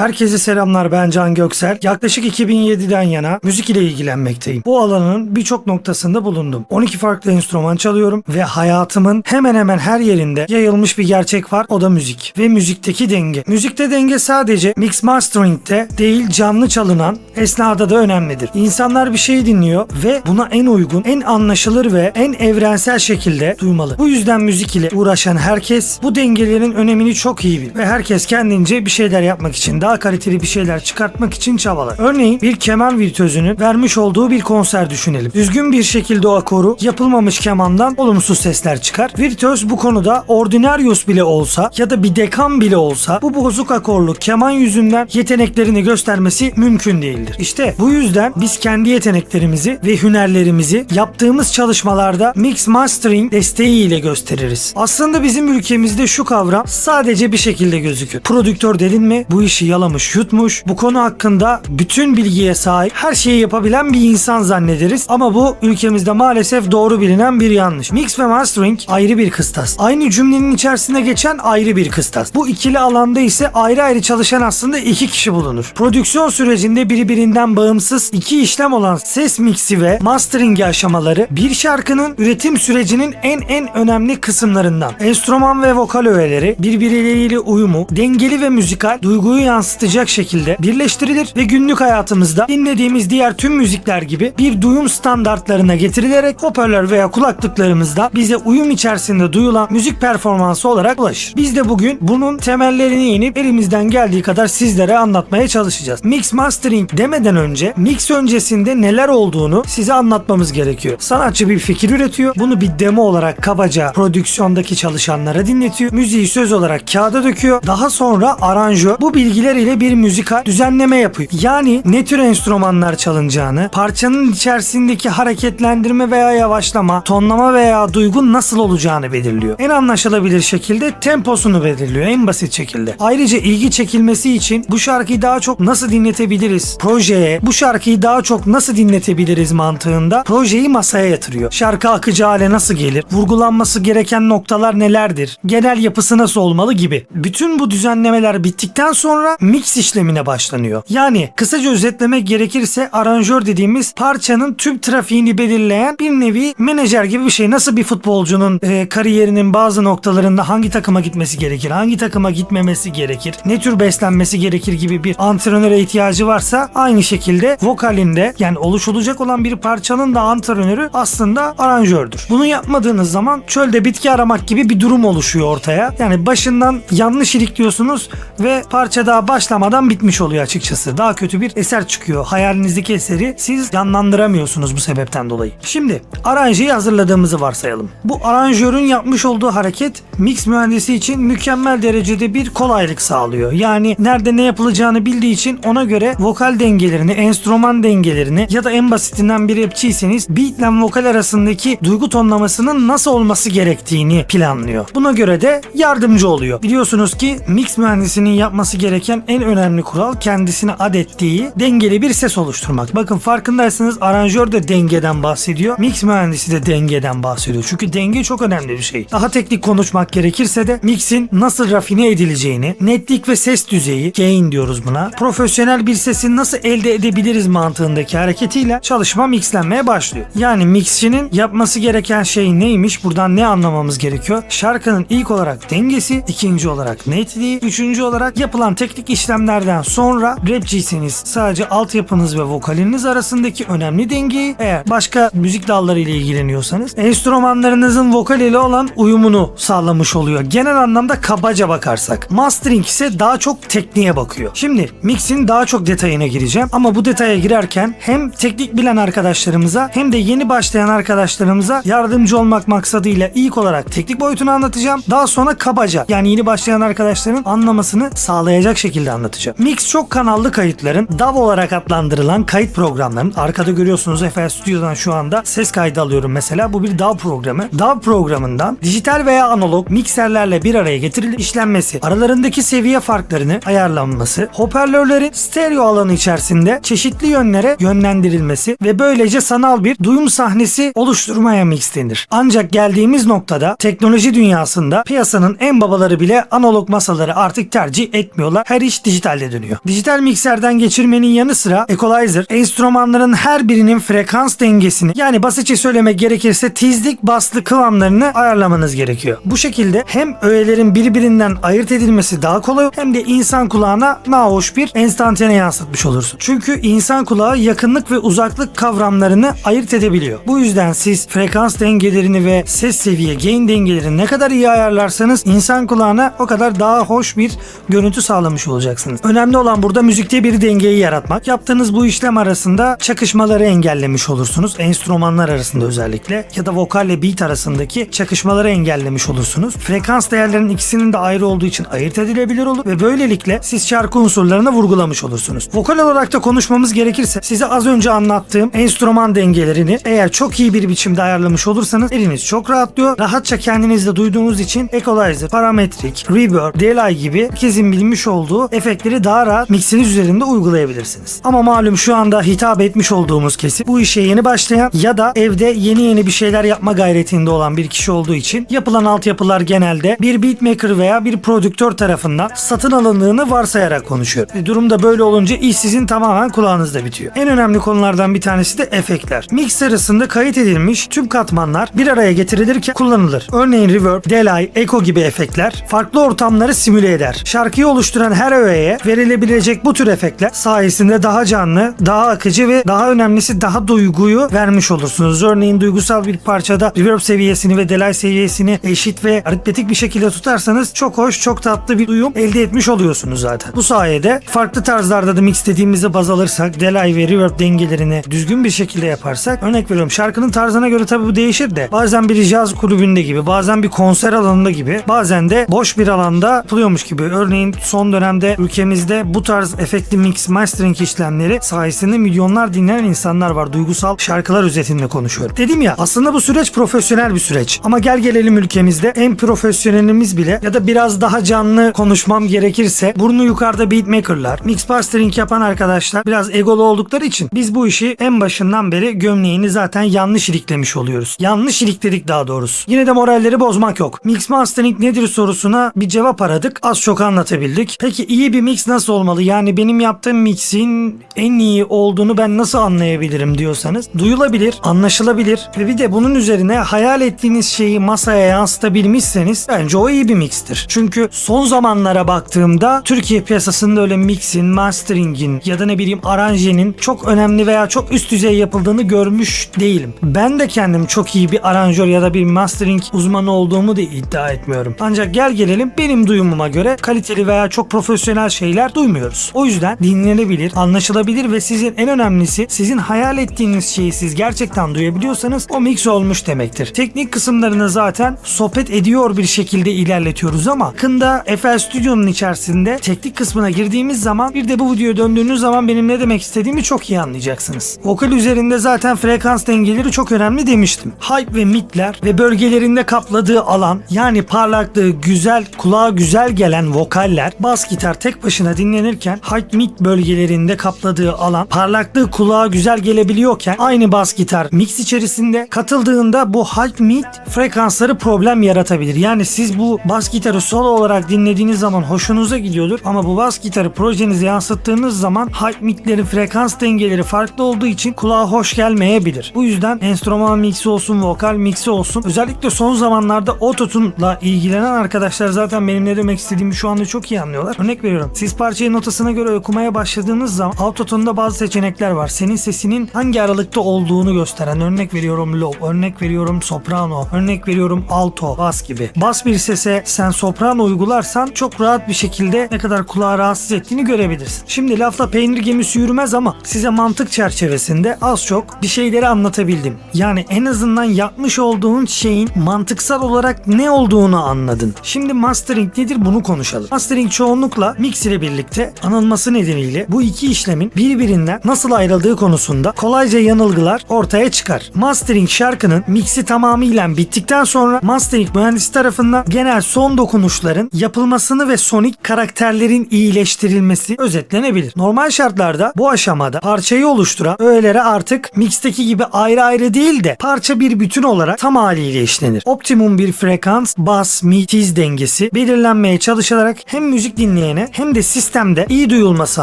Herkese selamlar ben Can Göksel. Yaklaşık 2007'den yana müzik ile ilgilenmekteyim. Bu alanın birçok noktasında bulundum. 12 farklı enstrüman çalıyorum ve hayatımın hemen hemen her yerinde yayılmış bir gerçek var o da müzik ve müzikteki denge. Müzikte denge sadece mix mastering'de değil canlı çalınan esnada da önemlidir. İnsanlar bir şey dinliyor ve buna en uygun, en anlaşılır ve en evrensel şekilde duymalı. Bu yüzden müzik ile uğraşan herkes bu dengelerin önemini çok iyi bilir ve herkes kendince bir şeyler yapmak için, daha kaliteli bir şeyler çıkartmak için çabalar. Örneğin bir keman virtüözünün vermiş olduğu bir konser düşünelim. Düzgün bir şekilde o akoru yapılmamış kemandan olumsuz sesler çıkar. Virtüöz bu konuda ordinaryus bile olsa ya da bir dekan bile olsa bu bozuk akorlu keman yüzünden yeteneklerini göstermesi mümkün değildir. İşte bu yüzden biz kendi yeteneklerimizi ve hünerlerimizi yaptığımız çalışmalarda mix mastering desteğiyle gösteririz. Aslında bizim ülkemizde şu kavram sadece bir şekilde gözükür. Prodüktör dedin mi bu işi yalamış yutmuş, bu konu hakkında bütün bilgiye sahip, her şeyi yapabilen bir insan zannederiz. Ama bu ülkemizde maalesef doğru bilinen bir yanlış. Mix ve mastering ayrı bir kıstas. Aynı cümlenin içerisinde geçen ayrı bir kıstas. Bu ikili alanda ise ayrı ayrı çalışan aslında iki kişi bulunur. Prodüksiyon sürecinde birbirinden bağımsız iki işlem olan ses mixi ve mastering aşamaları bir şarkının üretim sürecinin en en önemli kısımlarından. Enstrüman ve vokal öğeleri birbirleriyle uyumu, dengeli ve müzikal duyguyu yansıtacak şekilde birleştirilir ve günlük hayatımızda dinlediğimiz diğer tüm müzikler gibi bir duyum standartlarına getirilerek hoparlör veya kulaklıklarımızda bize uyum içerisinde duyulan müzik performansı olarak ulaşır. Biz de bugün bunun temellerini inip elimizden geldiği kadar sizlere anlatmaya çalışacağız. Mix mastering demeden önce mix öncesinde neler olduğunu size anlatmamız gerekiyor. Sanatçı bir fikir üretiyor. Bunu bir demo olarak kabaca prodüksiyondaki çalışanlara dinletiyor. Müziği söz olarak kağıda döküyor. Daha sonra aranjör bu bilgiler ile bir müzikal düzenleme yapıyor. Yani ne tür enstrümanlar çalınacağını, parçanın içerisindeki hareketlendirme veya yavaşlama, tonlama veya duygu nasıl olacağını belirliyor. En anlaşılabilir şekilde temposunu belirliyor en basit şekilde. Ayrıca ilgi çekilmesi için bu şarkıyı daha çok nasıl dinletebiliriz? Projeye bu şarkıyı daha çok nasıl dinletebiliriz mantığında projeyi masaya yatırıyor. Şarkı akıcı hale nasıl gelir? Vurgulanması gereken noktalar nelerdir? Genel yapısı nasıl olmalı gibi. Bütün bu düzenlemeler bittikten sonra mix işlemine başlanıyor. Yani kısaca özetlemek gerekirse aranjör dediğimiz parçanın tüm trafiğini belirleyen bir nevi menajer gibi bir şey. Nasıl bir futbolcunun e, kariyerinin bazı noktalarında hangi takıma gitmesi gerekir, hangi takıma gitmemesi gerekir, ne tür beslenmesi gerekir gibi bir antrenöre ihtiyacı varsa aynı şekilde vokalinde yani oluşulacak olan bir parçanın da antrenörü aslında aranjördür. Bunu yapmadığınız zaman çölde bitki aramak gibi bir durum oluşuyor ortaya. Yani başından yanlış ilikliyorsunuz ve parça daha başlamadan bitmiş oluyor açıkçası. Daha kötü bir eser çıkıyor. Hayalinizdeki eseri siz canlandıramıyorsunuz bu sebepten dolayı. Şimdi aranjeyi hazırladığımızı varsayalım. Bu aranjörün yapmış olduğu hareket mix mühendisi için mükemmel derecede bir kolaylık sağlıyor. Yani nerede ne yapılacağını bildiği için ona göre vokal dengelerini, enstrüman dengelerini ya da en basitinden bir rapçiyseniz beat ile vokal arasındaki duygu tonlamasının nasıl olması gerektiğini planlıyor. Buna göre de yardımcı oluyor. Biliyorsunuz ki mix mühendisinin yapması gereken en önemli kural kendisine adettiği dengeli bir ses oluşturmak. Bakın farkındaysanız aranjör de dengeden bahsediyor. Mix mühendisi de dengeden bahsediyor. Çünkü denge çok önemli bir şey. Daha teknik konuşmak gerekirse de mixin nasıl rafine edileceğini, netlik ve ses düzeyi, gain diyoruz buna, profesyonel bir sesi nasıl elde edebiliriz mantığındaki hareketiyle çalışma mixlenmeye başlıyor. Yani mixçinin yapması gereken şey neymiş? Buradan ne anlamamız gerekiyor? Şarkının ilk olarak dengesi, ikinci olarak netliği, üçüncü olarak yapılan teknik işlemlerden sonra rapçiyseniz sadece altyapınız ve vokaliniz arasındaki önemli dengeyi, eğer başka müzik dalları ile ilgileniyorsanız enstrümanlarınızın vokal ile olan uyumunu sağlamış oluyor. Genel anlamda kabaca bakarsak. Mastering ise daha çok tekniğe bakıyor. Şimdi mixin daha çok detayına gireceğim ama bu detaya girerken hem teknik bilen arkadaşlarımıza hem de yeni başlayan arkadaşlarımıza yardımcı olmak maksadıyla ilk olarak teknik boyutunu anlatacağım. Daha sonra kabaca yani yeni başlayan arkadaşların anlamasını sağlayacak şekilde anlatacağım. Mix çok kanallı kayıtların DAW olarak adlandırılan kayıt programlarının arkada görüyorsunuz FL Studio'dan şu anda ses kaydı alıyorum mesela. Bu bir DAW programı. DAW programından dijital veya analog mikserlerle bir araya getirilip işlenmesi, aralarındaki seviye farklarını ayarlanması, hoparlörlerin stereo alanı içerisinde çeşitli yönlere yönlendirilmesi ve böylece sanal bir duyum sahnesi oluşturmaya mix denir. Ancak geldiğimiz noktada teknoloji dünyasında piyasanın en babaları bile analog masaları artık tercih etmiyorlar. Her iş iş dijitalde dönüyor. Dijital mikserden geçirmenin yanı sıra equalizer enstrümanların her birinin frekans dengesini yani basitçe söylemek gerekirse tizlik baslı kıvamlarını ayarlamanız gerekiyor. Bu şekilde hem öğelerin birbirinden ayırt edilmesi daha kolay hem de insan kulağına nahoş bir enstantane yansıtmış olursun. Çünkü insan kulağı yakınlık ve uzaklık kavramlarını ayırt edebiliyor. Bu yüzden siz frekans dengelerini ve ses seviye gain dengelerini ne kadar iyi ayarlarsanız insan kulağına o kadar daha hoş bir görüntü sağlamış olacaksınız. Önemli olan burada müzikte bir dengeyi yaratmak. Yaptığınız bu işlem arasında çakışmaları engellemiş olursunuz. Enstrümanlar arasında özellikle ya da vokalle beat arasındaki çakışmaları engellemiş olursunuz. Frekans değerlerinin ikisinin de ayrı olduğu için ayırt edilebilir olur ve böylelikle siz şarkı unsurlarını vurgulamış olursunuz. Vokal olarak da konuşmamız gerekirse size az önce anlattığım enstrüman dengelerini eğer çok iyi bir biçimde ayarlamış olursanız eliniz çok rahatlıyor. Rahatça kendinizde duyduğunuz için equalizer, parametrik, reverb, delay gibi herkesin bilmiş olduğu efektleri daha rahat mixiniz üzerinde uygulayabilirsiniz. Ama malum şu anda hitap etmiş olduğumuz kesim bu işe yeni başlayan ya da evde yeni yeni bir şeyler yapma gayretinde olan bir kişi olduğu için yapılan altyapılar genelde bir beatmaker veya bir prodüktör tarafından satın alındığını varsayarak konuşuyor. E, durumda böyle olunca iş sizin tamamen kulağınızda bitiyor. En önemli konulardan bir tanesi de efektler. Mix sırasında kayıt edilmiş tüm katmanlar bir araya getirilirken kullanılır. Örneğin reverb, delay, echo gibi efektler farklı ortamları simüle eder. Şarkıyı oluşturan her öğeye verilebilecek bu tür efektler sayesinde daha canlı, daha akıcı ve daha önemlisi daha duyguyu vermiş olursunuz. Örneğin duygusal bir parçada reverb seviyesini ve delay seviyesini eşit ve aritmetik bir şekilde tutarsanız çok hoş, çok tatlı bir duyum elde etmiş oluyorsunuz zaten. Bu sayede farklı tarzlarda da mix dediğimizde baz alırsak, delay ve reverb dengelerini düzgün bir şekilde yaparsak örnek veriyorum şarkının tarzına göre tabii bu değişir de bazen bir caz kulübünde gibi, bazen bir konser alanında gibi, bazen de boş bir alanda yapılıyormuş gibi. Örneğin son dönemde ülkemizde bu tarz efektli mix mastering işlemleri sayesinde milyonlar dinleyen insanlar var. Duygusal şarkılar özetinde konuşuyorum. Dedim ya aslında bu süreç profesyonel bir süreç. Ama gel gelelim ülkemizde en profesyonelimiz bile ya da biraz daha canlı konuşmam gerekirse burnu yukarıda beatmakerlar, mix mastering yapan arkadaşlar biraz egolu oldukları için biz bu işi en başından beri gömleğini zaten yanlış iliklemiş oluyoruz. Yanlış ilikledik daha doğrusu. Yine de moralleri bozmak yok. Mix mastering nedir sorusuna bir cevap aradık. Az çok anlatabildik. Peki iyi bir mix nasıl olmalı? Yani benim yaptığım mixin en iyi olduğunu ben nasıl anlayabilirim diyorsanız duyulabilir, anlaşılabilir ve bir de bunun üzerine hayal ettiğiniz şeyi masaya yansıtabilmişseniz bence o iyi bir mixtir. Çünkü son zamanlara baktığımda Türkiye piyasasında öyle mixin, masteringin ya da ne bileyim aranjenin çok önemli veya çok üst düzey yapıldığını görmüş değilim. Ben de kendim çok iyi bir aranjör ya da bir mastering uzmanı olduğumu da iddia etmiyorum. Ancak gel gelelim benim duyumuma göre kaliteli veya çok profesyonel şeyler duymuyoruz. O yüzden dinlenebilir, anlaşılabilir ve sizin en önemlisi sizin hayal ettiğiniz şeyi siz gerçekten duyabiliyorsanız o mix olmuş demektir. Teknik kısımlarını zaten sohbet ediyor bir şekilde ilerletiyoruz ama yakında FL Studio'nun içerisinde teknik kısmına girdiğimiz zaman bir de bu videoya döndüğünüz zaman benim ne demek istediğimi çok iyi anlayacaksınız. Vokal üzerinde zaten frekans dengeleri çok önemli demiştim. Hype ve midler ve bölgelerinde kapladığı alan yani parlaklığı güzel, kulağa güzel gelen vokaller bas gitar tek başına dinlenirken hype mid bölgelerinde kapladığı alan parlaklığı kulağa güzel gelebiliyorken aynı bas gitar mix içerisinde katıldığında bu hype mid frekansları problem yaratabilir. Yani siz bu bas gitarı solo olarak dinlediğiniz zaman hoşunuza gidiyordur ama bu bas gitarı projenize yansıttığınız zaman hype midlerin frekans dengeleri farklı olduğu için kulağa hoş gelmeyebilir. Bu yüzden enstrüman mixi olsun, vokal mixi olsun özellikle son zamanlarda autotune'la ilgilenen arkadaşlar zaten benim ne demek istediğimi şu anda çok iyi anlıyorlar. Örnek veriyorum. Siz parçayı notasına göre okumaya başladığınız zaman autotune'da bazı seçenekler var. Senin sesinin hangi aralıkta olduğunu gösteren. Örnek veriyorum low, örnek veriyorum soprano, örnek veriyorum alto, bas gibi. Bas bir sese sen soprano uygularsan çok rahat bir şekilde ne kadar kulağı rahatsız ettiğini görebilirsin. Şimdi lafla peynir gemisi yürümez ama size mantık çerçevesinde az çok bir şeyleri anlatabildim. Yani en azından yapmış olduğun şeyin mantıksal olarak ne olduğunu anladın. Şimdi mastering nedir bunu konuşalım. Mastering çoğunlukla mix ile birlikte anılması nedeniyle bu iki işlemin birbirinden nasıl ayrıldığı konusunda kolayca yanılgılar ortaya çıkar. Mastering şarkının mixi tamamıyla bittikten sonra mastering mühendisi tarafından genel son dokunuşların yapılmasını ve sonik karakterlerin iyileştirilmesi özetlenebilir. Normal şartlarda bu aşamada parçayı oluşturan öğelere artık mixteki gibi ayrı ayrı değil de parça bir bütün olarak tam haliyle işlenir. Optimum bir frekans, bas, mi, tiz dengesi belirlenmeye çalışılarak hem müzik dinleyen dinleyene hem de sistemde iyi duyulması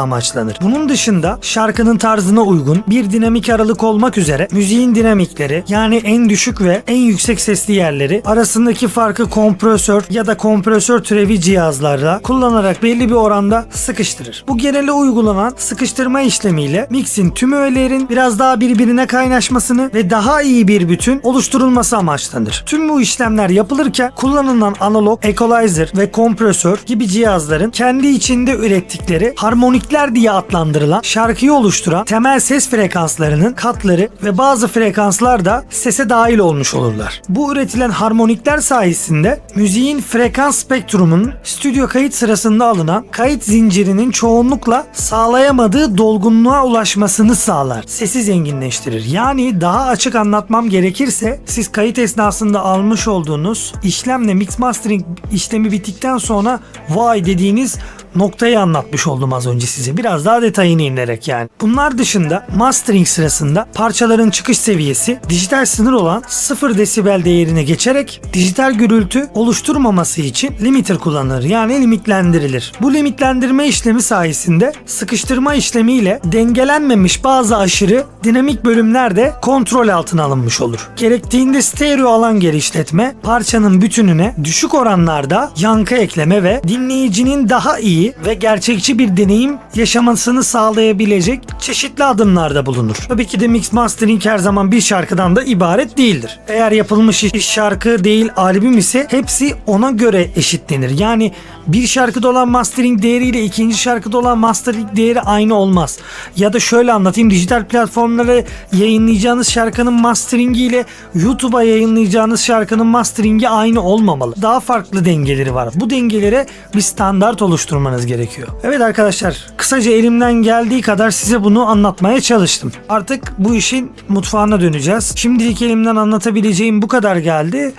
amaçlanır. Bunun dışında şarkının tarzına uygun bir dinamik aralık olmak üzere müziğin dinamikleri yani en düşük ve en yüksek sesli yerleri arasındaki farkı kompresör ya da kompresör türevi cihazlarla kullanarak belli bir oranda sıkıştırır. Bu genele uygulanan sıkıştırma işlemiyle mixin tüm öğelerin biraz daha birbirine kaynaşmasını ve daha iyi bir bütün oluşturulması amaçlanır. Tüm bu işlemler yapılırken kullanılan analog, equalizer ve kompresör gibi cihazların kendi içinde ürettikleri harmonikler diye adlandırılan şarkıyı oluşturan temel ses frekanslarının katları ve bazı frekanslar da sese dahil olmuş olurlar. Bu üretilen harmonikler sayesinde müziğin frekans spektrumunun stüdyo kayıt sırasında alınan kayıt zincirinin çoğunlukla sağlayamadığı dolgunluğa ulaşmasını sağlar. Sesi zenginleştirir. Yani daha açık anlatmam gerekirse siz kayıt esnasında almış olduğunuz işlemle mix mastering işlemi bittikten sonra vay dediğiniz noktayı anlatmış oldum az önce size. Biraz daha detayını inerek yani. Bunlar dışında mastering sırasında parçaların çıkış seviyesi dijital sınır olan 0 desibel değerine geçerek dijital gürültü oluşturmaması için limiter kullanılır. Yani limitlendirilir. Bu limitlendirme işlemi sayesinde sıkıştırma işlemiyle dengelenmemiş bazı aşırı dinamik bölümler de kontrol altına alınmış olur. Gerektiğinde stereo alan genişletme parçanın bütününe düşük oranlarda yankı ekleme ve dinleyicinin daha iyi ve gerçekçi bir deneyim yaşamasını sağlayabilecek çeşitli adımlarda bulunur. Tabii ki de mix mastering her zaman bir şarkıdan da ibaret değildir. Eğer yapılmış iş şarkı değil albüm ise hepsi ona göre eşitlenir. Yani bir şarkıda olan mastering değeriyle ikinci şarkıda olan mastering değeri aynı olmaz. Ya da şöyle anlatayım dijital platformlara yayınlayacağınız şarkının masteringi ile YouTube'a yayınlayacağınız şarkının masteringi aynı olmamalı. Daha farklı dengeleri var. Bu dengelere bir standart oluşturmanız gerekiyor. Evet arkadaşlar kısaca elimden geldiği kadar size bunu anlatmaya çalıştım. Artık bu işin mutfağına döneceğiz. Şimdilik elimden anlatabileceğim bu kadar geldi.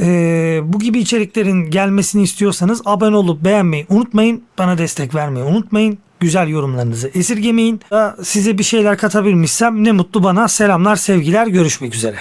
Ee, bu gibi içeriklerin gelmesini istiyorsanız abone olup beğenmeyi unutmayın. Bana destek vermeyi unutmayın. Güzel yorumlarınızı esirgemeyin. Size bir şeyler katabilmişsem ne mutlu bana. Selamlar, sevgiler, görüşmek üzere.